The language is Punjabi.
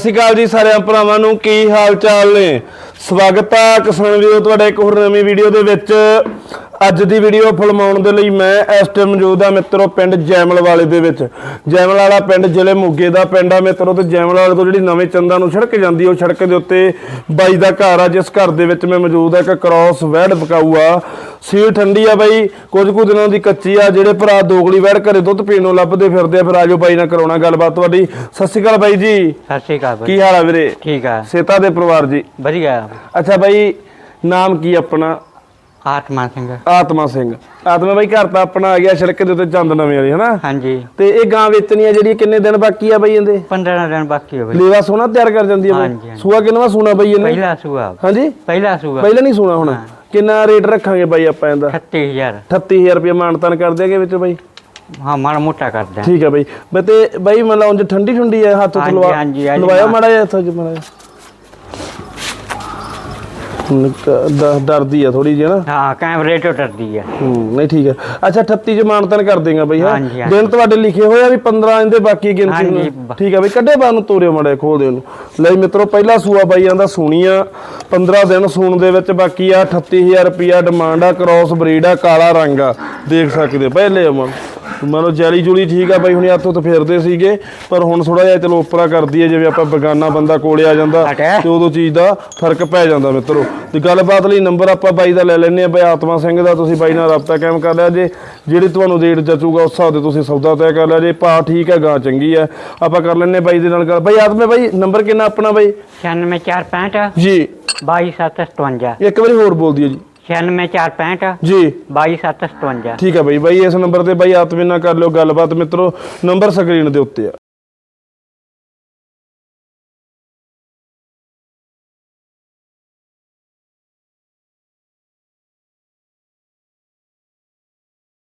ਸਤਿ ਸ਼੍ਰੀ ਅਕਾਲ ਜੀ ਸਾਰਿਆਂ ਭਰਾਵਾਂ ਨੂੰ ਕੀ ਹਾਲ ਚਾਲ ਨੇ? ਸਵਾਗਤ ਆ ਕਿਸਾਨ ਵੀਰੋ, ਤੁਹਾਡੇ ਇੱਕ ਹੋਰ ਨਵੀਂ ਵੀਡੀਓ ਦੇ ਵਿੱਚ। ਅੱਜ ਦੀ ਵੀਡੀਓ ਫਿਲਮਾਉਣ ਦੇ ਲਈ ਮੈਂ ਇਸ ਟਾਈਮ ਮੌਜੂਦ ਹਾਂ ਮਿੱਤਰੋ ਪਿੰਡ ਜੈਮਲ ਵਾਲੇ ਦੇ ਵਿੱਚ। ਜੈਮਲ ਵਾਲਾ ਪਿੰਡ ਜ਼ਿਲ੍ਹੇ ਮੋਗੇ ਦਾ ਪਿੰਡ ਆ ਮਿੱਤਰੋ ਤੇ ਜੈਮਲ ਵਾਲੇ ਤੋਂ ਜਿਹੜੀ ਨਵੇਂ ਚੰਦਾਂ ਨੂੰ ਸੜਕ ਜਾਂਦੀ ਉਹ ਸੜਕ ਦੇ ਉੱਤੇ ਬਾਈ ਦਾ ਘਰ ਆ ਜਿਸ ਘਰ ਦੇ ਵਿੱਚ ਮੈਂ ਮੌਜੂਦ ਹਾਂ ਇੱਕ ਕ੍ਰਾਸ ਵੈੜ ਪਕਾਊ ਆ ਸੀਲ ਠੰਡੀ ਆ ਬਾਈ ਕੁਝ ਕੁ ਦਿਨਾਂ ਦੀ ਕੱਚੀ ਆ ਜਿਹੜੇ ਭਰਾ ਦੋਗਲੀ ਵੈੜ ਘਰੇ ਦੁੱਧ ਪੀਣ ਨੂੰ ਲੱਭਦੇ ਫਿਰਦੇ ਆ ਫਿਰ ਆਜੋ ਬਾਈ ਨਾਲ ਕਰਾਉਣਾ ਗੱਲਬਾਤ ਤੁਹਾਡੀ। ਸਤਿ ਸ਼੍ਰੀ ਅਕਾਲ ਬਾਈ ਜੀ। ਸਤਿ ਸ਼੍ਰੀ ਅਕਾਲ ਬਾਈ। ਕੀ ਹਾਲ ਆ ਵੀਰੇ? ਠੀਕ ਆ। ਸੇਤਾ ਦੇ ਪਰਿਵਾਰ ਜੀ। ਵਧੀਆ। ਅੱਛਾ ਬਾਈ ਨਾਮ ਕੀ ਆਪਣਾ? ਆਤਮਾ ਸਿੰਘ। ਆਤਮਾ ਸਿੰਘ। ਆਤਮਾ ਬਾਈ ਘਰ ਤਾਂ ਆਪਣਾ ਆ ਗਿਆ ਸੜਕ ਦੇ ਉੱਤੇ ਚੰਦ ਨਵੇਂ ਵਾਲੀ ਹਨਾ? ਹਾਂਜੀ। ਤੇ ਇਹ ਗਾਂ ਵੇਚਣੀ ਆ ਜਿਹੜੀ ਕਿੰਨੇ ਦਿਨ ਬਾਕੀ ਆ ਬਾਈ ਇਹਦੇ? 15 ਦਿਨ ਬਾਕੀ ਹੋ ਗਏ ਲੇਵਾ ਸੋਨਾ ਤਿਆਰ ਕਰ ਜਾਂਦੀ ਆ ਬਾਈ। ਸੂਆ ਕਿੰਨਵਾ ਸੂਣਾ ਬਾਈ ਇਹਨੇ? ਪਹਿਲਾ ਸੂਆ। ਹਾਂਜੀ? ਪਹਿਲਾ ਸੂਆ। ਪਹਿਲਾਂ ਨਹੀਂ ਸੂਣਾ ਹੁਣ। ਕਿੰਨਾ ਰੇਟ ਰੱਖਾਂਗੇ ਬਾਈ ਆਪਾਂ ਇਹਦਾ? 38000 38000 ਰੁਪਏ ਮਾਨਤਾਨ ਕਰ ਦਿਆਂਗੇ ਵਿੱਚ ਬਾਈ? ਹਾਂ ਮਾੜਾ ਮੋਟਾ ਕਰਦਾ ਠੀਕ ਹੈ ਬਾਈ। ਬਈ ਤੇ ਬਾਈ ਮਤਲਬ ਉਂਝ ਠੰਡੀ ਠੰਡੀ ਹੈ ਹੱਥ ਹਾਂਜੀ, ਲਵਾ ਹਾਂ। ਮਾੜਾ ਜਿਹਾ ਹੱਥ ਜਿਹਾ। ਡ- ਡਰਦੀ ਆ ਥੋੜੀ ਜਿਹੀ ਨਾ? ਹਾਂ ਕੈਮਰੇ ਤੋਂ ਡਰਦੀ ਆ। ਹੂੰ ਨਹੀਂ ਠੀਕ ਹੈ ਅੱਛਾ 38 ਚ ਮਾਨਤਨ ਕਰ ਦੇਗਾ ਬਈ ਹਾਂ? ਹਾਂਜੀ, ਹਾਂਜੀ। ਦਿਨ ਤੁਹਾਡੇ ਲਿਖੇ ਹੋਏ ਆ ਵੀ 15 ਇਹਦੇ ਬਾਕੀ ਗਿਣਤੀ ਹਾਂਜੀ, ਨੂੰ ਬ- ਠੀਕ ਹੈ ਬਈ ਕੱਢੇ ਬਾਹਰ ਨੂੰ ਤੋਰਿਓ ਮੜੇ ਖੋਲ ਦੇ ਉਹਨੂੰ ਲਈ ਮਿੱਤਰੋ ਪਹਿਲਾ ਸੂਆ ਬਾਈ ਆਂਦਾ ਸੂਣੀ ਆ 15 ਦਿਨ ਸੂਣ ਦੇ ਵਿੱਚ ਬਾਕੀ ਆ 38000 ਰੁਪਿਆ ਡਿਮਾਂਡ ਆ ਕ੍ਰਾਸ ਬਰੀਡ ਆ ਕਾਲਾ ਰੰਗ ਆ। ਦੇਖ ਸਕਦੇ ਹੋ। ਪਹਿਲੇ ਅਮਨ ਮਨੋ ਜੈਲੀ ਜੁਲੀ ਠੀਕ ਆ ਬਾਈ ਹੁਣ ਹੱਥੋਂ ਤਾਂ ਫੇਰਦੇ ਸੀਗੇ ਪਰ ਹੁਣ ਥੋੜਾ ਜਿਹਾ ਚਲੋ ਉਪਰਾ ਕਰਦੀ ਹੈ ਜਿਵੇਂ ਆਪਾਂ ਬਗਾਨਾ ਬੰਦਾ ਕੋਲੇ ਆ ਜਾਂਦਾ ਤੇ ਉਦੋਂ ਚੀਜ਼ ਦਾ ਫ਼ਰਕ ਪੈ ਜਾਂਦਾ ਮਿੱਤਰੋ। ਤੇ ਗੱਲਬਾਤ ਲਈ ਨੰਬਰ ਆਪਾਂ ਬਾਈ ਦਾ ਲੈ ਲੈਣੇ ਆ ਬਾਈ ਆਤਮਾ ਸਿੰਘ ਦਾ ਤੁਸੀਂ ਬਾਈ ਨਾਲ ਰਾਬਤਾ ਕਾਇਮ ਕਰ ਲਿਆ ਜੇ ਜਿਹੜੀ ਤੁਹਾਨੂੰ ਰੇਟ ਜਚੂਗਾ ਉਸ ਹਿਸਾਬ ਦੇ ਤੁਸੀਂ ਸੌਦਾ ਤੈਅ ਕਰ ਲਿਆ ਜੇ ਭਾਅ ਠੀਕ ਹੈ ਗਾਂ ਚੰਗੀ ਹੈ ਆਪਾਂ ਕਰ ਲੈਣੇ ਬਾਈ ਦੇ ਨਾਲ ਗੱਲ। ਬਾਈ ਆਤਮਾ ਬਾਈ ਨੰਬਰ ਕਿੰਨਾ ਆਪਣਾ ਬਾਈ? 96465 ਜੀ। 22757 ਇੱਕ ਵਾਰੀ ਹੋਰ ਬੋਲ ਦਿਓ ਜੀ। 96465 ਜੀ। 22757 ਠੀਕ ਹੈ ਬਾਈ ਬਾਈ ਇਸ ਨੰਬਰ ਤੇ ਬਾਈ ਆਤਮੇ ਨਾਲ ਕਰ ਲਿਓ ਗੱਲਬਾਤ ਮਿੱਤਰੋ ਨੰਬਰ ਸਕਰੀਨ ਦੇ ਉੱਤੇ ਆ।